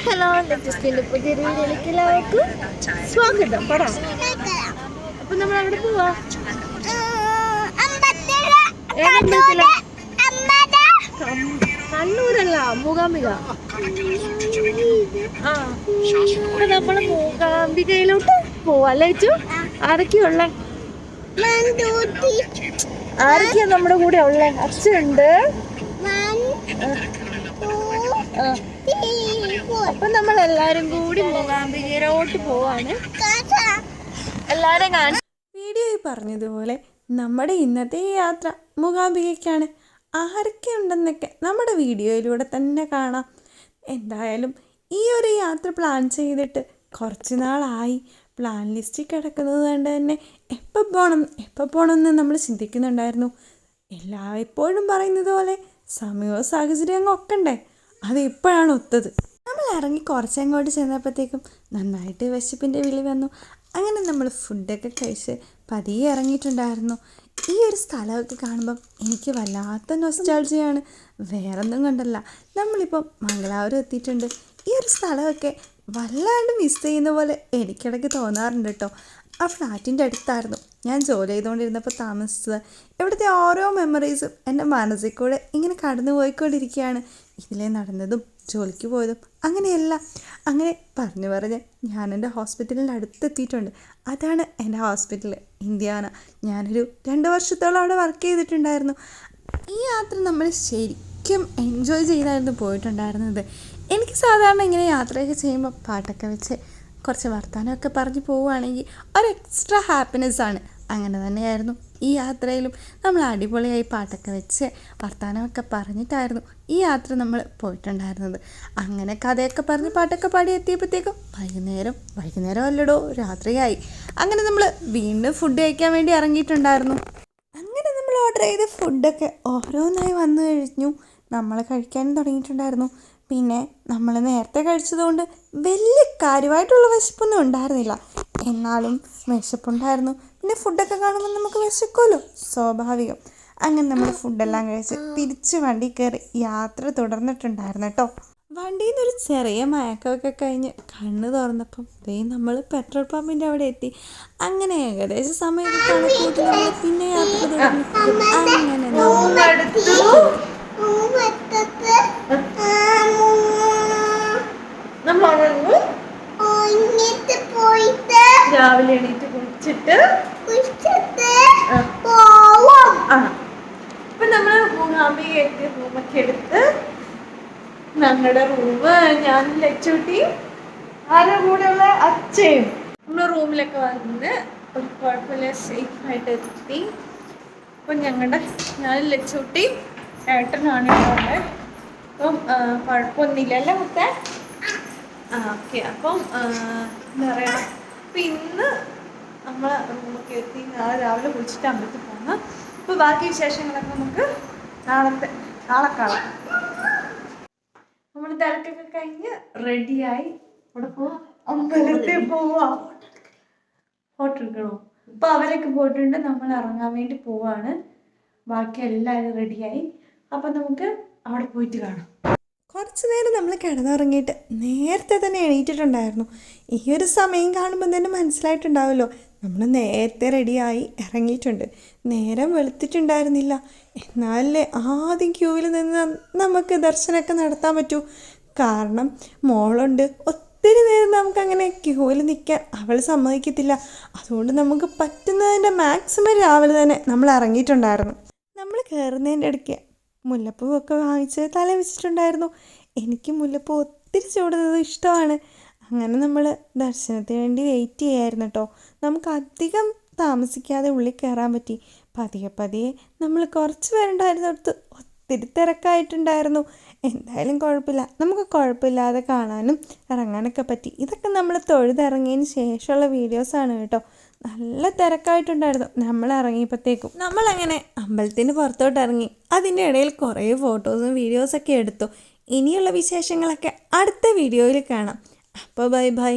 Hello ലെറ്റസ്റ്റിന്റെ പുതിയ വീഡിയോയിലേക്ക് എല്ലാവർക്കും സ്വാഗതം പടാ. അപ്പൊ നമ്മൾ അവിടെ പോവാ? കണ്ണൂരല്ല മൂകാംബിക. ആ അപ്പൊ നമ്മൾ മൂകാംബികയിലോട്ട് പോവാ അല്ലേ ചു ആരൊക്കെയുള്ള ആരൊക്കെയാ നമ്മുടെ കൂടെ ഉള്ളേ? അച്ഛനുണ്ട്. അപ്പൊ നമ്മൾ എല്ലാരും കൂടി മൂകാംബികയിലോട്ട് പോവാണ്. എല്ലാരും കാണാൻ വീഡിയോയിൽ പറഞ്ഞതുപോലെ നമ്മുടെ ഇന്നത്തെ ഈ യാത്ര മൂകാംബികയ്ക്കാണ്. ആരൊക്കെ ഉണ്ടെന്നൊക്കെ നമ്മുടെ വീഡിയോയിലൂടെ തന്നെ കാണാം. എന്തായാലും ഈ ഒരു യാത്ര പ്ലാൻ ചെയ്തിട്ട് കുറച്ച് നാളായി. പ്ലാൻ ലിസ്റ്റിൽ കിടക്കുന്നത് കണ്ട് തന്നെ എപ്പോൾ പോകണം എപ്പോൾ പോകണം എന്ന് നമ്മൾ ചിന്തിക്കുന്നുണ്ടായിരുന്നു. എല്ലാ എപ്പോഴും പറയുന്നത് പോലെ സമയവും സാഹചര്യവും ഒക്കെ ഉണ്ടേ അത് ഇപ്പോഴാണ് ഒത്തത്. നമ്മൾ ഇറങ്ങി കുറച്ചങ്ങോട്ട് ചെന്നപ്പോഴത്തേക്കും നന്നായിട്ട് വിശപ്പിന്റെ വിളി വന്നു. അങ്ങനെ നമ്മൾ ഫുഡൊക്കെ കഴിച്ച് പതിയെ ഇറങ്ങിയിട്ടുണ്ടായിരുന്നു. ഈ ഒരു സ്ഥലമൊക്കെ കാണുമ്പം എനിക്ക് വല്ലാത്ത നൊസ്റ്റാൾജിയാണ് വേറൊന്നും കണ്ടല്ല. നമ്മളിപ്പം മംഗലാപുരം എത്തിയിട്ടുണ്ട്. ഈ ഒരു സ്ഥലമൊക്കെ വല്ലാണ്ട് മിസ് ചെയ്യുന്ന പോലെ എനിക്കിടയ്ക്ക് തോന്നാറുണ്ട് കേട്ടോ ആ ഫ്ലാറ്റിന്റെ അടുത്തായിരുന്നു. ഞാൻ ജോലി ചെയ്തുകൊണ്ടിരുന്നപ്പോൾ താമസിച്ചത്. ഇവിടുത്തെ ഓരോ മെമ്മറീസും എന്റെ മനസ്സിൽ കൂടെ ഇങ്ങനെ കടന്നു പോയിക്കൊണ്ടിരിക്കുകയാണ് ഇതിലെ നടന്നതും ജോലിക്ക് പോയതും അങ്ങനെയല്ല. അങ്ങനെ പറഞ്ഞു പറഞ്ഞ് ഞാൻ എന്റെ ഹോസ്പിറ്റലിന്റെ അടുത്തെത്തിയിട്ടുണ്ട്. അതാണ് എന്റെ ഹോസ്പിറ്റൽ ഇന്ത്യാന. ഞാനൊരു രണ്ട് വർഷത്തോളം അവിടെ വർക്ക് ചെയ്തിട്ടുണ്ടായിരുന്നു. ഈ യാത്ര നമ്മൾ ശരിക്കും എൻജോയ് ചെയ്തായിരുന്നു പോയിട്ടുണ്ടായിരുന്നത്. എനിക്ക് സാധാരണ ഇങ്ങനെ യാത്രയൊക്കെ ചെയ്യുമ്പോൾ പാട്ടൊക്കെ വെച്ച് കുറച്ച് വർത്തമാനമൊക്കെ പറഞ്ഞ് പോവുകയാണെങ്കിൽ ഒരു എക്സ്ട്രാ ഹാപ്പിനെസ് ആണ്. അങ്ങനെ തന്നെയായിരുന്നു. ഈ യാത്രയിലും നമ്മൾ അടിപൊളിയായി പാട്ടൊക്കെ വെച്ച് വർത്തമാനമൊക്കെ പറഞ്ഞിട്ടായിരുന്നു ഈ യാത്ര നമ്മൾ പോയിട്ടുണ്ടായിരുന്നത്. അങ്ങനെ കഥയൊക്കെ പറഞ്ഞ് പാട്ടൊക്കെ പാടി എത്തിയപ്പോഴത്തേക്കും വൈകുന്നേരം വൈകുന്നേരം അല്ലടോ രാത്രിയായി. അങ്ങനെ നമ്മൾ വീണ്ടും ഫുഡ് കഴിക്കാൻ വേണ്ടി ഇറങ്ങിയിട്ടുണ്ടായിരുന്നു. അങ്ങനെ നമ്മൾ ഓർഡർ ചെയ്ത ഫുഡൊക്കെ ഓരോന്നായി വന്നു കഴിഞ്ഞു. നമ്മൾ കഴിക്കാനും തുടങ്ങിയിട്ടുണ്ടായിരുന്നു. പിന്നെ നമ്മൾ നേരത്തെ കഴിച്ചതുകൊണ്ട് വലിയ കാര്യമായിട്ടുള്ള വിശപ്പൊന്നും ഉണ്ടായിരുന്നില്ല. എന്നാലും വിശപ്പുണ്ടായിരുന്നു. പിന്നെ ഫുഡൊക്കെ കാണുമ്പോൾ നമുക്ക് വിശക്കുമല്ലോ സ്വാഭാവികം. അങ്ങനെ നമ്മൾ ഫുഡെല്ലാം കഴിച്ച് തിരിച്ച് വണ്ടി കയറി യാത്ര തുടർന്നിട്ടുണ്ടായിരുന്നു കേട്ടോ. വണ്ടിയിൽ നിന്നൊരു ചെറിയ മയക്കമൊക്കെ കഴിഞ്ഞ് കണ്ണ് തുറന്നപ്പം ദേ നമ്മൾ പെട്രോൾ പമ്പിന്റെ അവിടെ എത്തി. അങ്ങനെ ഏകദേശം സമയം പിന്നെ യാത്ര തുടങ്ങി. അങ്ങനെ നമ്മൾ നമ്മൾ ഉണർന്നു പോയിട്ട് രാവിലെ എണീറ്റ് കുളിച്ചിട്ട് ഇപ്പൊ അപ്പൊ നമ്മൾ മൂന്നാംബിക എത്തി റൂമൊക്കെ എടുത്ത് ഞങ്ങളുടെ റൂമ് ഞാൻ ലച്ചൂട്ടി ആരുടെ കൂടെയുള്ള അച്ഛയും. നമ്മൾ റൂമിലൊക്കെ വന്ന് ഒരു കുഴപ്പമില്ല സേഫ് ആയിട്ട് എത്തി. അപ്പം ഞങ്ങളുടെ ഞാൻ ലക്ഷ്യൂട്ടി ഏട്ടനാണ് ഇവിടെ അപ്പം കുഴപ്പമൊന്നുമില്ലല്ലേ കുഴപ്പമൊന്നുമില്ല അല്ലേ മുത്തേ? ആ ഓക്കെ. അപ്പം എന്താ പറയുക അപ്പം ഇന്ന് നമ്മൾ റൂമൊക്കെ എത്തി നാളെ രാവിലെ കുളിച്ചിട്ട് അമ്പലത്തിൽ പോകുന്നു അപ്പോൾ ബാക്കി വിശേഷങ്ങളൊക്കെ നമുക്ക് നാളത്തെ നാളെ കാണാം. നമ്മൾ തിരക്കൊക്കെ കഴിഞ്ഞ് റെഡിയായി ഇവിടെ പോവാ. അമ്പലത്തിൽ പോവാ. ഫോട്ടോ എടുക്കണോ? അപ്പൊ അവരൊക്കെ പോയിട്ടുണ്ട് നമ്മൾ ഇറങ്ങാൻ വേണ്ടി പോവാണ്. ബാക്കി എല്ലാവരും റെഡിയായി അപ്പൊ നമുക്ക് അവിടെ പോയിട്ട് കാണാം. കുറച്ച് നേരം നമ്മൾ കിടന്നുറങ്ങിയിട്ട് നേരത്തെ തന്നെ എണീറ്റിട്ടുണ്ടായിരുന്നു. ഈ ഒരു സമയം കാണുമ്പോൾ തന്നെ മനസ്സിലായിട്ടുണ്ടാവുമല്ലോ നമ്മൾ നേരത്തെ റെഡിയായി ഇറങ്ങിയിട്ടുണ്ട്. നേരം വെളുത്തിട്ടുണ്ടായിരുന്നില്ല. എന്നാലേ ആദ്യം ക്യൂവിൽ നിന്ന് നമുക്ക് ദർശനമൊക്കെ നടത്താൻ പറ്റൂ. കാരണം മോളുണ്ട്. ഒത്തിരി നേരം നമുക്കങ്ങനെ ക്യൂവിൽ നിൽക്കാൻ അവൾ സമ്മതിക്കത്തില്ല. അതുകൊണ്ട് നമുക്ക് പറ്റുന്നതിന്റെ മാക്സിമം രാവിലെ തന്നെ നമ്മൾ ഇറങ്ങിയിട്ടുണ്ടായിരുന്നു. നമ്മൾ കയറുന്നതിന്റെ ഇടയ്ക്ക് മുല്ലപ്പൂവൊക്കെ വാങ്ങിച്ച് തല വെച്ചിട്ടുണ്ടായിരുന്നു. എനിക്ക് മുല്ലപ്പൂ ഒത്തിരി ചൂടുന്നത് ഇഷ്ടമാണ്. അങ്ങനെ നമ്മൾ ദർശനത്തിന് വേണ്ടി വെയിറ്റ് ചെയ്യായിരുന്നു കേട്ടോ നമുക്ക് അധികം താമസിക്കാതെ ഉള്ളിൽ കയറാൻ പറ്റി. പതിയെ പതിയെ നമ്മൾ കുറച്ച് പേരുണ്ടായിരുന്നിടത്ത് ഒത്തിരി തിരക്കായിട്ടുണ്ടായിരുന്നു. എന്തായാലും കുഴപ്പമില്ല. നമുക്ക് കുഴപ്പമില്ലാതെ കാണാനും ഇറങ്ങാനൊക്കെ പറ്റി. ഇതൊക്കെ നമ്മൾ തൊഴുതിറങ്ങിയതിന് ശേഷമുള്ള വീഡിയോസാണ് കേട്ടോ നല്ല തിരക്കായിട്ടുണ്ടായിരുന്നു. നമ്മൾ ഇറങ്ങിയപ്പോഴത്തേക്കും നമ്മളങ്ങനെ അമ്പലത്തിന് പുറത്തോട്ട് ഇറങ്ങി. അതിന്റെ ഇടയിൽ കുറേ ഫോട്ടോസും വീഡിയോസൊക്കെ എടുത്തു. ഇനിയുള്ള വിശേഷങ്ങളൊക്കെ അടുത്ത വീഡിയോയിൽ കാണാം. അപ്പോൾ ബൈ ബൈ.